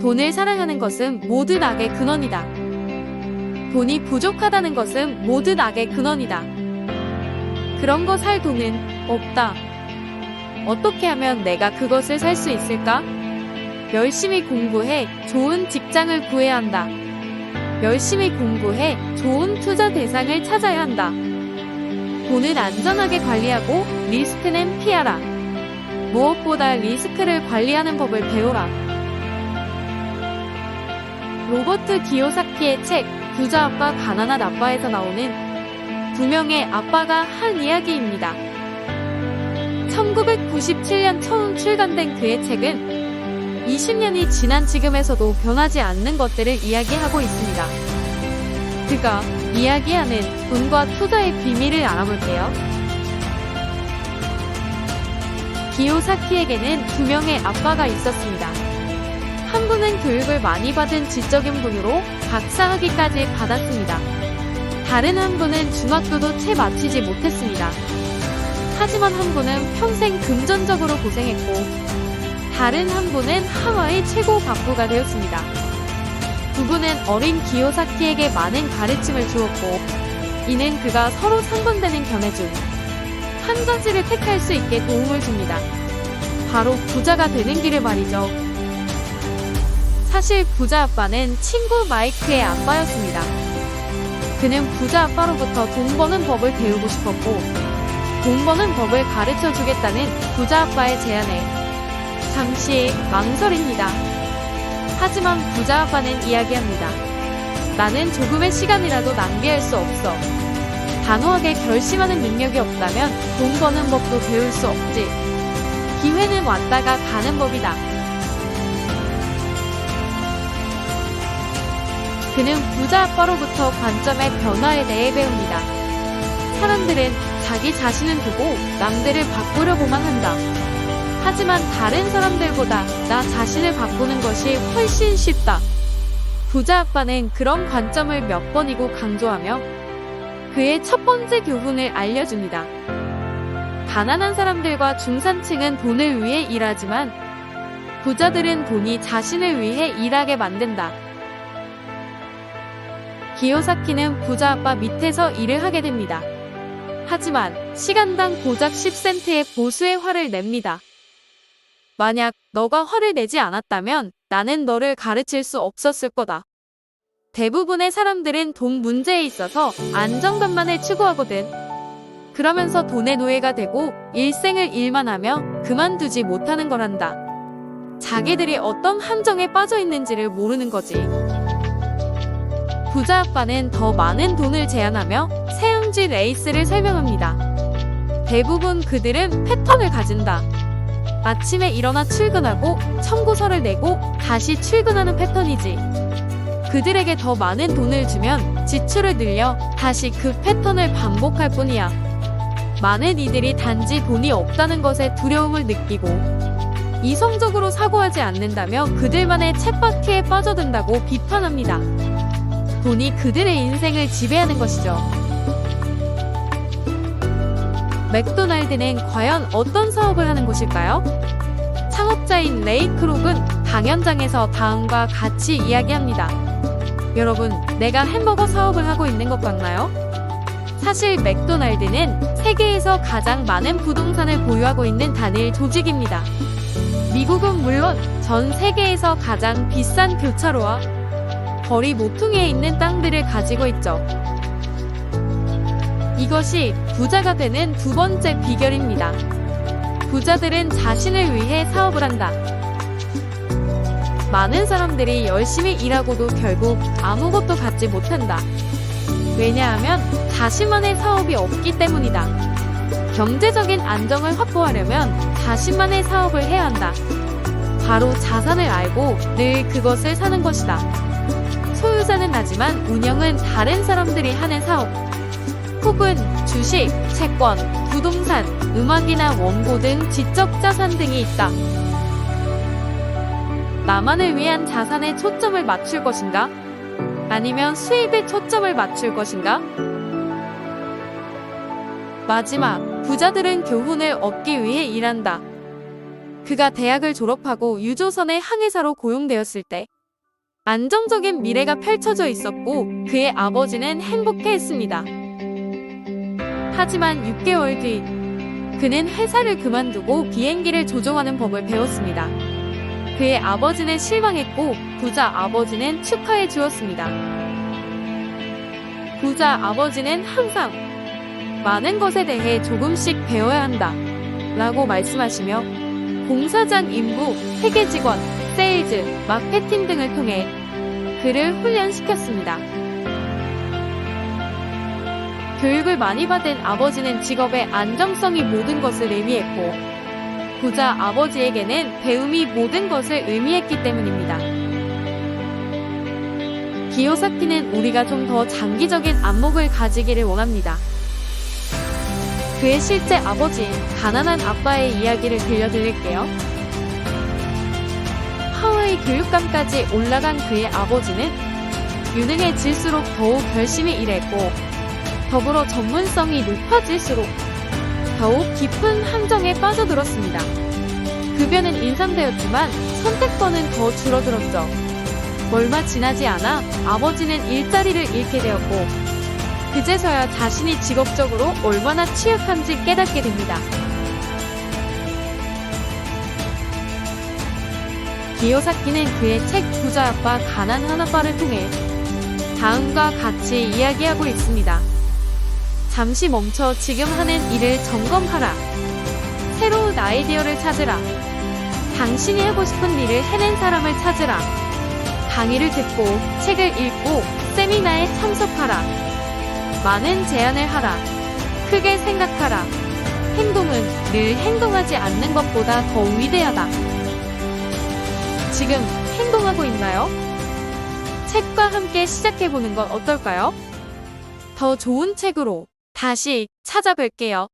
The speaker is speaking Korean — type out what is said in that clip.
돈을 사랑하는 것은 모든 악의 근원이다. 돈이 부족하다는 것은 모든 악의 근원이다. 그런 거 살 돈은 없다. 어떻게 하면 내가 그것을 살 수 있을까? 열심히 공부해 좋은 직장을 구해야 한다. 열심히 공부해 좋은 투자 대상을 찾아야 한다. 돈을 안전하게 관리하고 리스크는 피하라. 무엇보다 리스크를 관리하는 법을 배우라. 로버트 기요사키의 책 부자 아빠 가난한 아빠에서 나오는 두 명의 아빠가 한 이야기입니다. 1997년 처음 출간된 그의 책은 20년이 지난 지금에서도 변하지 않는 것들을 이야기하고 있습니다. 그가 이야기하는 돈과 투자의 비밀을 알아볼게요. 기요사키에게는 두 명의 아빠가 있었습니다. 한 분은 교육을 많이 받은 지적인 분으로 박사학위까지 받았습니다. 다른 한 분은 중학교도 채 마치지 못했습니다. 하지만 한 분은 평생 금전적으로 고생했고, 다른 한 분은 하와이 최고 박부가 되었습니다. 두 분은 어린 기요사키에게 많은 가르침을 주었고, 이는 그가 서로 상반되는 견해 중 한 가지를 택할 수 있게 도움을 줍니다. 바로 부자가 되는 길을 말이죠. 사실 부자 아빠는 친구 마이크의 아빠였습니다. 그는 부자 아빠로부터 돈 버는 법을 배우고 싶었고, 돈 버는 법을 가르쳐 주겠다는 부자 아빠의 제안에 잠시 망설입니다. 하지만 부자 아빠는 이야기합니다. 나는 조금의 시간이라도 낭비할 수 없어. 단호하게 결심하는 능력이 없다면 돈 버는 법도 배울 수 없지. 기회는 왔다가 가는 법이다. 그는 부자 아빠로부터 관점의 변화에 대해 배웁니다. 사람들은 자기 자신을 두고 남들을 바꾸려고만 한다. 하지만 다른 사람들보다 나 자신을 바꾸는 것이 훨씬 쉽다. 부자 아빠는 그런 관점을 몇 번이고 강조하며 그의 첫 번째 교훈을 알려줍니다. 가난한 사람들과 중산층은 돈을 위해 일하지만 부자들은 돈이 자신을 위해 일하게 만든다. 기요사키는 부자 아빠 밑에서 일을 하게 됩니다. 하지만 시간당 고작 10센트의 보수의 화를 냅니다. 만약 너가 화를 내지 않았다면 나는 너를 가르칠 수 없었을 거다. 대부분의 사람들은 돈 문제에 있어서 안정감만을 추구하거든. 그러면서 돈의 노예가 되고 일생을 일만 하며 그만두지 못하는 거란다. 자기들이 어떤 함정에 빠져 있는지를 모르는 거지. 부자 아빠는 더 많은 돈을 제안하며 세움지 레이스를 설명합니다. 대부분 그들은 패턴을 가진다. 아침에 일어나 출근하고 청구서를 내고 다시 출근하는 패턴이지. 그들에게 더 많은 돈을 주면 지출을 늘려 다시 그 패턴을 반복할 뿐이야. 많은 이들이 단지 돈이 없다는 것에 두려움을 느끼고 이성적으로 사고하지 않는다며 그들만의 쳇바퀴에 빠져든다고 비판합니다. 돈이 그들의 인생을 지배하는 것이죠. 맥도날드는 과연 어떤 사업을 하는 곳일까요? 창업자인 레이 크록은 강연장에서 다음과 같이 이야기합니다. 여러분, 내가 햄버거 사업을 하고 있는 것 같나요? 사실 맥도날드는 세계에서 가장 많은 부동산을 보유하고 있는 단일 조직입니다. 미국은 물론 전 세계에서 가장 비싼 교차로와 거리 모퉁이에 있는 땅들을 가지고 있죠. 이것이 부자가 되는 두 번째 비결입니다. 부자들은 자신을 위해 사업을 한다. 많은 사람들이 열심히 일하고도 결국 아무것도 갖지 못한다. 왜냐하면 자신만의 사업이 없기 때문이다. 경제적인 안정을 확보하려면 자신만의 사업을 해야 한다. 바로 자산을 알고 늘 그것을 사는 것이다. 소유자는 나지만 운영은 다른 사람들이 하는 사업. 혹은 주식, 채권, 부동산, 음악이나 원고 등 지적 자산 등이 있다. 나만을 위한 자산에 초점을 맞출 것인가? 아니면 수입에 초점을 맞출 것인가? 마지막, 부자들은 교훈을 얻기 위해 일한다. 그가 대학을 졸업하고 유조선의 항해사로 고용되었을 때 안정적인 미래가 펼쳐져 있었고 그의 아버지는 행복해 했습니다. 하지만 6개월 뒤 그는 회사를 그만두고 비행기를 조종하는 법을 배웠습니다. 그의 아버지는 실망했고 부자 아버지는 축하해 주었습니다. 부자 아버지는 항상 많은 것에 대해 조금씩 배워야 한다 라고 말씀하시며 공사장 인부, 회계 직원, 세일즈, 마케팅 등을 통해 그를 훈련시켰습니다. 교육을 많이 받은 아버지는 직업의 안정성이 모든 것을 의미했고 부자 아버지에게는 배움이 모든 것을 의미했기 때문입니다. 기요사키는 우리가 좀 더 장기적인 안목을 가지기를 원합니다. 그의 실제 아버지인 가난한 아빠의 이야기를 들려드릴게요. 하와이 교육감까지 올라간 그의 아버지는 유능해질수록 더욱 열심히 일했고 더불어 전문성이 높아질수록 더욱 깊은 함정에 빠져들었습니다. 급여는 인상되었지만 선택권은 더 줄어들었죠. 얼마 지나지 않아 아버지는 일자리를 잃게 되었고 그제서야 자신이 직업적으로 얼마나 취약한지 깨닫게 됩니다. 기요사키는 그의 책 부자 아빠 가난 한 아빠를 통해 다음과 같이 이야기하고 있습니다. 잠시 멈춰 지금 하는 일을 점검하라. 새로운 아이디어를 찾으라. 당신이 하고 싶은 일을 해낸 사람을 찾으라. 강의를 듣고 책을 읽고 세미나에 참석하라. 많은 제안을 하라. 크게 생각하라. 행동은 늘 행동하지 않는 것보다 더 위대하다. 지금 행동하고 있나요? 책과 함께 시작해보는 건 어떨까요? 더 좋은 책으로 다시 찾아뵐게요.